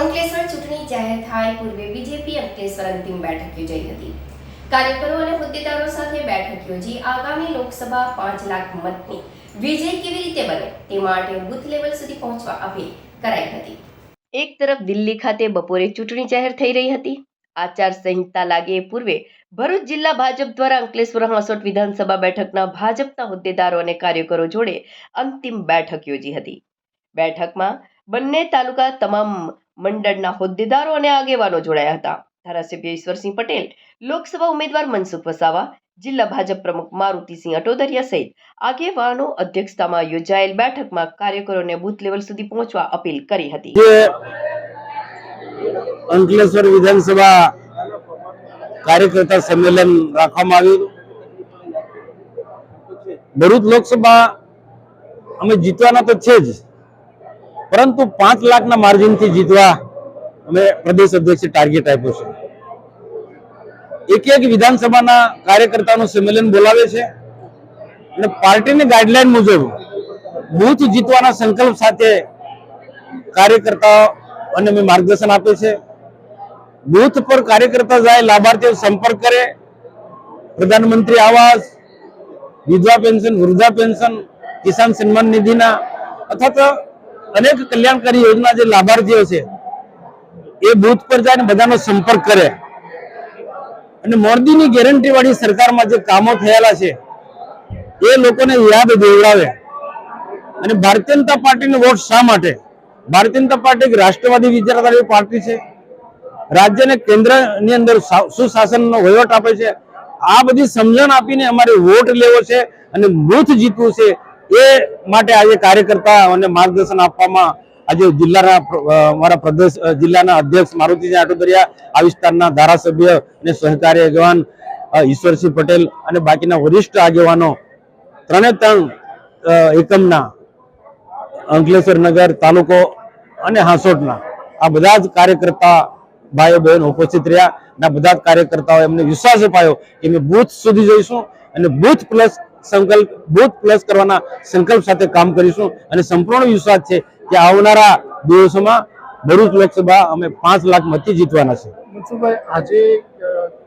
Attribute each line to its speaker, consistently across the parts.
Speaker 1: અંકલેશ્વર ચૂંટણી જાહેર થાય પૂર્વે બીજેપી અંકલેશ્વર અંતિમ બેઠક યોજાઈ હતી. કાર્યકરો અને હોદ્દેદારો સાથે બેઠક યોજી આગામી લોકસભા પાંચ લાખ મતની વિજય કેવી રીતે બને તે માટે બુથ લેવલ સુધી પહોંચવા અપીલ કરાઈ હતી. એક તરફ દિલ્હી ખાતે બપોરે ચૂંટણી જાહેર થઈ રહી હતી. આચાર સંહિતા લાગે પૂર્વે ભરૂચ જિલ્લા ભાજપ દ્વારા અંકલેશ્વર હાંસોટ વિધાનસભા બેઠકના ભાજપના હોદ્દેદારો અને કાર્યકરો જોડે અંતિમ બેઠક યોજી હતી. બેઠકમાં બંને તાલુકા તમામ મંડળના હોદ્દેદારો અને આગેવાનો જોડાયા હતા. ધારાસભ્ય ઈશ્વરસિંહ પટેલ, લોકસભા ઉમેદવાર મનસુખ વસાવા, જિલ્લા ભાજપ પ્રમુખ મારુતિસિંહ અટોદરિયા સહિત આગેવાનો અધ્યક્ષતામાં યોજાયેલ બેઠકમાં કાર્યકરોને બુથ લેવલ સુધી પહોંચવા અપીલ કરી હતી.
Speaker 2: અંકલેશ્વર વિધાનસભા કાર્યકર્તા સંમેલન રાખવામાં આવ્યું ભરૂચ લોકસભા અમે જીતવાના તો છે જ. પરંતુ પાંચ લાખના માર્જિનથી જીતવા અમે પ્રદેશ અધ્યક્ષે ટાર્ગેટ આપ્યો છે. એક એક વિધાનસભાના કાર્યકર્તાનું સંમેલન બોલાવે છે અને પાર્ટીની ગાઈડલાઈન મુજબ બૂથ જીતવાના સંકલ્પ સાથે કાર્યકર્તાઓ અને અમે માર્ગદર્શન આપે છે. બૂથ પર કાર્યકર્તા જાય, લાભાર્થીઓ સંપર્ક કરે, પ્રધાનમંત્રી આવાસ, વિધવા પેન્શન, વૃદ્ધા પેન્શન, કિસાન સન્માન નિધિના અથવા તો અનેક કલ્યાણકારી યોજના જે લાભાર્થીઓ છે, એ બુથ પર જાય બધાનો સંપર્ક કરે. અને મોરબીની ગેરંટી વાળી સરકારમાં જે કામો થયેલા છે, એ લોકોને યાદ દેવડાવે. અને ભારતીય જનતા પાર્ટીનો વોટ શા માટે? ભારતીય જનતા પાર્ટી એક રાષ્ટ્રવાદી વિચારધારાની પાર્ટી છે. રાજ્યને કેન્દ્રની અંદર સુશાસનનો વહીવટ આપે છે. આ બધી સમજણ આપીને અમારે વોટ લેવો છે અને બુથ જીતવું છે એ માટે આજે કાર્યકર્તાઓને માર્ગદર્શન આપવામાં આજે જિલ્લાના મારા પ્રદેશ જિલ્લાના અધ્યક્ષ મારુતિજી આટોદરિયા, આ વિસ્તારના ધારાસભ્ય અને સહકારી આગેવાન ઈશ્વરસિંહ પટેલ અને બાકીના વરિષ્ઠ આગેવાનો ત્રણે ત્રણ એકમના, અંકલેશ્વર નગર તાલુકો અને હાંસોટના, આ બધા જ કાર્યકર્તા ભાઈઓ બહેનો ઉપસ્થિત રહ્યા. અને બધા જ કાર્યકર્તાઓ એમને વિશ્વાસ અપાયો કે અમે બૂથ સુધી જઈશું અને બૂથ પ્લસ સંકલ્પ બૂથ પ્લસ કરવાના સંકલ્પ સાથે કામ કરીશું. અને સંપૂર્ણ વિશ્વાસ છે કે આવનારા દિવસોમાં ભરૂચ લોકસભા અમે પાંચ લાખ મતથી જીતવાના છે.
Speaker 3: મનસુખભાઈ આજે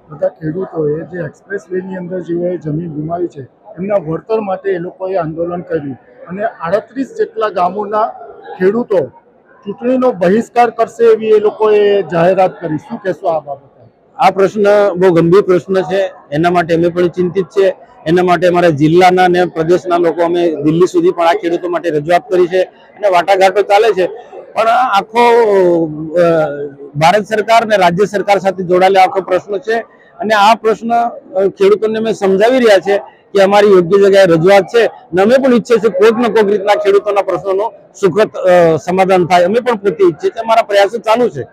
Speaker 3: બધા ખેડૂતોએ જે એક્સપ્રેસ વેની અંદર જેઓએ જમીન ગુમાવી છે એમના વળતર માટે એ લોકોએ આંદોલન કર્યું. અને આડત્રીસ જેટલા ગામોના ખેડૂતો ચૂંટણીનો બહિષ્કાર કરશે એવી એ લોકોએ જાહેરાત કરી. શું કહેશો આ બાબતે?
Speaker 2: આ પ્રશ્ન બહુ ગંભીર પ્રશ્ન છે. એના માટે અમે પણ ચિંતિત છે એના માટે અમારા જિલ્લાના ને પ્રદેશના લોકો અમે દિલ્હી સુધી પણ આ ખેડૂતો માટે રજૂઆત કરી છે અને વાટાઘાટો ચાલે છે. પણ આખો ભારત સરકાર ને રાજ્ય સરકાર સાથે જોડાયેલો આખો પ્રશ્ન છે અને આ પ્રશ્ન ખેડૂતોને અમે સમજાવી રહ્યા છે કે અમારી યોગ્ય જગ્યાએ રજૂઆત છે અને અમે પણ ઈચ્છીએ છીએ કોઈક ને કોઈક રીતના ખેડૂતોના પ્રશ્નોનું સુખદ સમાધાન થાય. અમે પણ પોતે ઈચ્છીએ છીએ, અમારા પ્રયાસો ચાલુ છે.